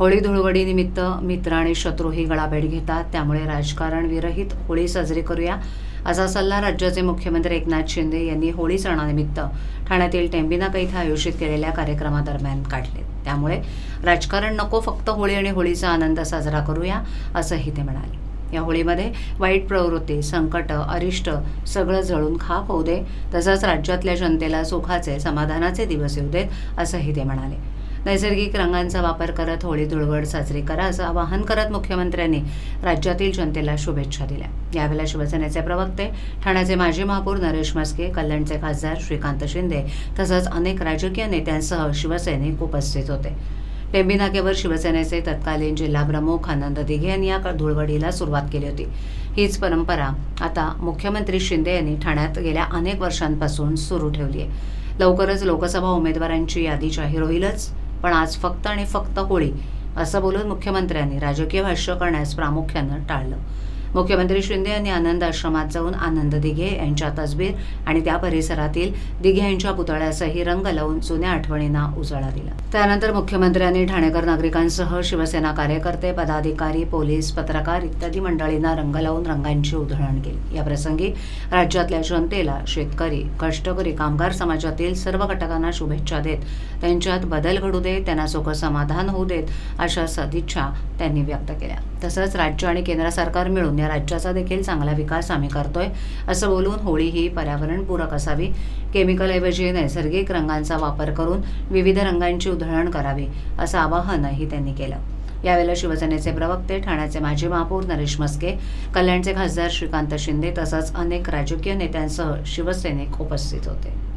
होळी धुळवडीनिमित्त मित्र आणि शत्रूही गळाभेट घेतात. त्यामुळे राजकारण विरहित होळी साजरी करूया. असा सल्ला राज्याचे मुख्यमंत्री एकनाथ शिंदे यांनी होळी सणानिमित्त ठाण्यातील टेंबिनाका इथं आयोजित केलेल्या कार्यक्रमादरम्यान काढले. त्यामुळे राजकारण नको फक्त होळी आणि होळीचा आनंद साजरा करूया असंही ते म्हणाले. या होळीमध्ये वाईट प्रवृत्ती संकट अरिष्ट सगळं जळून खाक होऊ दे. तसंच राज्यातल्या जनतेला सुखाचे समाधानाचे दिवस येऊ देत असंही ते म्हणाले. नैसर्गिक रंगांचा वापर करत होळी धुळवड साजरी करा असं आवाहन करत मुख्यमंत्र्यांनी राज्यातील जनतेला शुभेच्छा दिल्या. यावेळेला शिवसेनेचे प्रवक्ते ठाण्याचे माजी महापौर नरेश म्हस्के कल्याणचे खासदार श्रीकांत शिंदे तसंच अनेक राजकीय नेत्यांसह शिवसैनिक उपस्थित होते. टेंबी नाक्यावर शिवसेनेचे तत्कालीन जिल्हा प्रमुख आनंद दिघे यांनी या धुळवडीला सुरुवात केली होती. हीच परंपरा आता मुख्यमंत्री शिंदे यांनी ठाण्यात गेल्या अनेक वर्षांपासून सुरू ठेवली आहे. लवकरच लोकसभा उमेदवारांची यादी जाहीर होईलच. पण आज फक्त आणि फक्त होळी असं बोलून मुख्यमंत्र्यांनी राजकीय भाष्य करण्यास प्रामुख्यानं टाळलं. मुख्यमंत्री शिंदे यांनी आनंद आश्रमात जाऊन आनंद दिघे यांच्या तसबीर आणि त्या परिसरातील दिघे यांच्या पुतळ्यासही रंग लावून जुन्या आठवणींना उजाळा दिला. त्यानंतर मुख्यमंत्र्यांनी ठाणेकर नागरिकांसह शिवसेना कार्यकर्ते पदाधिकारी पोलीस पत्रकार इत्यादी मंडळींना रंग लावून रंगांची उधळण केली. या प्रसंगी राज्यातल्या जनतेला शेतकरी कष्टकरी कामगार समाजातील सर्व घटकांना शुभेच्छा देत त्यांच्यात बदल घडू देत त्यांना सुख समाधान होऊ देत अशा सदिच्छा त्यांनी व्यक्त केल्या. तसंच राज्य आणि केंद्र सरकार मिळून या राज्याचा देखील चांगला विकास आम्ही करतोय असं बोलून होळी ही पर्यावरणपूरक असावी. केमिकलऐवजी नैसर्गिक रंगांचा वापर करून विविध रंगांची उधळण करावी असं आवाहनही त्यांनी केलं. यावेळेला शिवसेनेचे प्रवक्ते ठाण्याचे माजी महापौर नरेश मस्के कल्याणचे खासदार श्रीकांत शिंदे तसंच अनेक राजकीय नेत्यांसह शिवसैनिक उपस्थित होते.